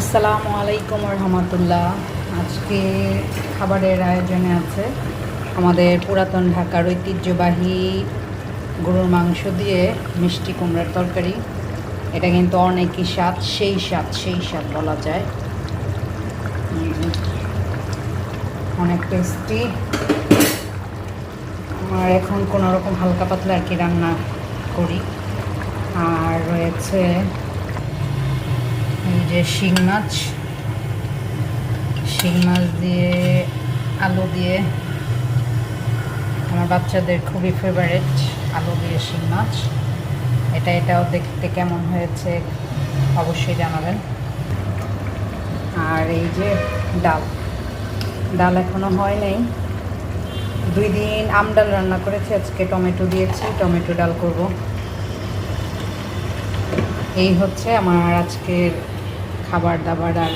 আসসালামু আলাইকুম রহমতুল্লাহ। আজকে খাবারের আয়োজনে আছে আমাদের পুরাতন ঢাকার ঐতিহ্যবাহী গরুর মাংস দিয়ে মিষ্টি কুমড়ার তরকারি। এটা কিন্তু অনেকই স্বাদ, সেই স্বাদ সেই স্বাদ বলা যায়। অনেক টেস্টি আর এখন কোনো রকম হালকা পাতলা আর কি রান্না করি। আর রয়েছে এই যে শিং মাছ শিং মাছ দিয়ে, আলু দিয়ে, আমার বাচ্চাদের খুবই ফেভারেট আলু দিয়ে শিং মাছ। এটা, এটাও দেখতে কেমন হয়েছে অবশ্যই জানাবেন। আর এই যে ডাল ডাল এখনও হয় নাই। দুই দিন আম ডাল রান্না করেছি, আজকে টমেটো দিয়েছি, টমেটো ডাল করব। এই হচ্ছে আমার আজকের খাবার দাবার আর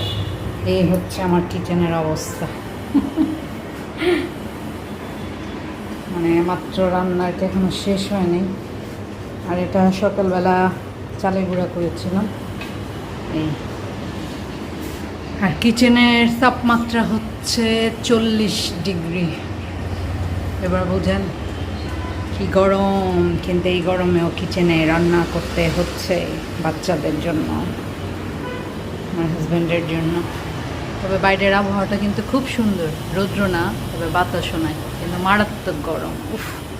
এই হচ্ছে আমার কিচেনের অবস্থা। মানে মাত্র রান্নাটা এখনও শেষ হয়নি। আর এটা সকালবেলা চালে গুঁড়া করেছিলাম। এই। আর কিচেনের তাপমাত্রা হচ্ছে চল্লিশ ডিগ্রি। এবার বুঝেন কি গরম, কিন্তু এই গরমেও কিচেনে রান্না করতে হচ্ছে বাচ্চাদের জন্য। আমার হাজব্যান্ডের জন্য। তবে বাইরের আবহাওয়াটা কিন্তু খুব সুন্দর। রৌদ্র না, তবে বাতাসও নাই। কিন্তু মারাত্মক গরম। উফ।